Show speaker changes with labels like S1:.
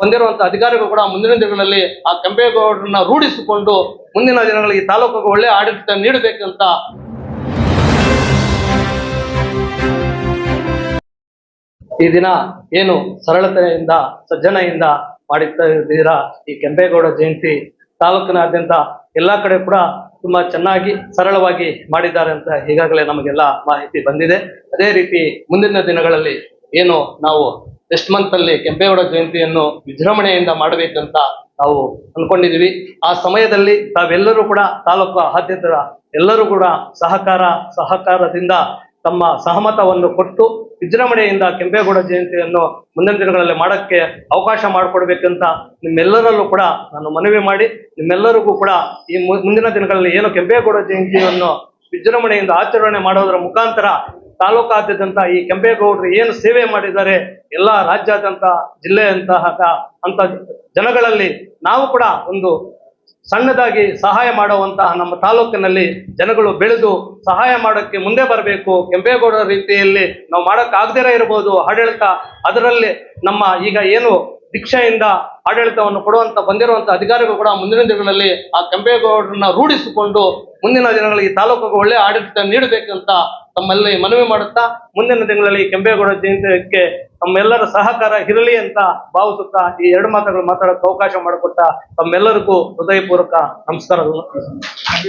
S1: ಬಂದಿರುವಂತಹ ಅಧಿಕಾರಿಗಳು ಕೂಡ ಮುಂದಿನ ದಿನಗಳಲ್ಲಿ ಆ ಕೆಂಪೇಗೌಡರನ್ನ ರೂಢಿಸಿಕೊಂಡು ಮುಂದಿನ ದಿನಗಳಲ್ಲಿ ತಾಲೂಕಿಗೆ ಒಳ್ಳೆ ಆಡಳಿತ ನೀಡಬೇಕಂತ ಈ ದಿನ ಏನು ಸರಳತೆಯಿಂದ ಸಜ್ಜನೆಯಿಂದ ಮಾಡುತ್ತಾ ಇದ್ದೀರಾ ಈ ಕೆಂಪೇಗೌಡ ಜಯಂತಿ? ತಾಲೂಕಿನಾದ್ಯಂತ ಎಲ್ಲಾ ಕಡೆ ಕೂಡ ತುಂಬಾ ಚೆನ್ನಾಗಿ, ಸರಳವಾಗಿ ಮಾಡಿದ್ದಾರೆ ಅಂತ ಈಗಾಗಲೇ ನಮಗೆಲ್ಲ ಮಾಹಿತಿ ಬಂದಿದೆ. ಅದೇ ರೀತಿ ಮುಂದಿನ ದಿನಗಳಲ್ಲಿ ಏನು ನಾವು ನೆಕ್ಸ್ಟ್ ಮಂತ್ ಅಲ್ಲಿ ಕೆಂಪೇಗೌಡ ಜಯಂತಿಯನ್ನು ವಿಜೃಂಭಣೆಯಿಂದ ಮಾಡಬೇಕಂತ ನಾವು ಅನ್ಕೊಂಡಿದೀವಿ. ಆ ಸಮಯದಲ್ಲಿ ತಾವೆಲ್ಲರೂ ಕೂಡ ತಾಲೂಕು ಆದ್ಯತರ ಎಲ್ಲರೂ ಕೂಡ ಸಹಕಾರ, ಸಹಕಾರದಿಂದ ತಮ್ಮ ಸಹಮತವನ್ನು ಕೊಟ್ಟು ವಿಜೃಂಭಣೆಯಿಂದ ಕೆಂಪೇಗೌಡ ಜಯಂತಿಯನ್ನು ಮುಂದಿನ ದಿನಗಳಲ್ಲಿ ಮಾಡಕ್ಕೆ ಅವಕಾಶ ಮಾಡಿಕೊಡ್ಬೇಕಂತ ನಿಮ್ಮೆಲ್ಲರಲ್ಲೂ ಕೂಡ ನಾನು ಮನವಿ ಮಾಡಿ, ನಿಮ್ಮೆಲ್ಲರಿಗೂ ಕೂಡ ಈ ಮುಂದಿನ ದಿನಗಳಲ್ಲಿ ಏನು ಕೆಂಪೇಗೌಡ ಜಯಂತಿಯನ್ನು ವಿಜೃಂಭಣೆಯಿಂದ ಆಚರಣೆ ಮಾಡೋದರ ಮುಖಾಂತರ ತಾಲೂಕಾದ್ಯಂತ ಈ ಕೆಂಪೇಗೌಡರು ಏನು ಸೇವೆ ಮಾಡಿದ್ದಾರೆ ಎಲ್ಲ ರಾಜ್ಯಾದ್ಯಂತ, ಜಿಲ್ಲೆಯಂತಹ ಅಂತ ಜನಗಳಲ್ಲಿ ನಾವು ಕೂಡ ಒಂದು ಸಣ್ಣದಾಗಿ ಸಹಾಯ ಮಾಡುವಂತಹ ನಮ್ಮ ತಾಲೂಕಿನಲ್ಲಿ ಜನಗಳು ಬೆಳೆದು ಸಹಾಯ ಮಾಡೋಕ್ಕೆ ಮುಂದೆ ಬರಬೇಕು. ಕೆಂಪೇಗೌಡರ ರೀತಿಯಲ್ಲಿ ನಾವು ಮಾಡಕ್ ಆಗದಿರ ಇರಬಹುದು. ಆಡಳಿತ ಅದರಲ್ಲಿ ನಮ್ಮ ಈಗ ಏನು ದೀಕ್ಷೆಯಿಂದ ಆಡಳಿತವನ್ನು ಕೊಡುವಂತ, ಬಂದಿರುವಂತ ಅಧಿಕಾರಿಗಳು ಕೂಡ ಮುಂದಿನ ದಿನಗಳಲ್ಲಿ ಆ ಕೆಂಪೇಗೌಡರನ್ನ ರೂಢಿಸಿಕೊಂಡು ಮುಂದಿನ ದಿನಗಳಲ್ಲಿ ತಾಲೂಕಿಗೆ ಒಳ್ಳೆ ಆಡಳಿತ ನೀಡಬೇಕಂತ ತಮ್ಮಲ್ಲಿ ಮನವಿ ಮಾಡುತ್ತಾ ಮುಂದಿನ ದಿನಗಳಲ್ಲಿ ಕೆಂಪೇಗೌಡ ಜಯಂತಿಗೆ ತಮ್ಮೆಲ್ಲರ ಸಹಕಾರ ಇರಲಿ ಅಂತ ಭಾವಿಸುತ್ತಾ ಈ ಎರಡು ಮಾತುಗಳು ಮಾತಾಡೋಕೆ ಅವಕಾಶ ಮಾಡಿಕೊಟ್ಟ ತಮ್ಮೆಲ್ಲರಿಗೂ ಹೃದಯಪೂರ್ವಕ ನಮಸ್ಕಾರಗಳು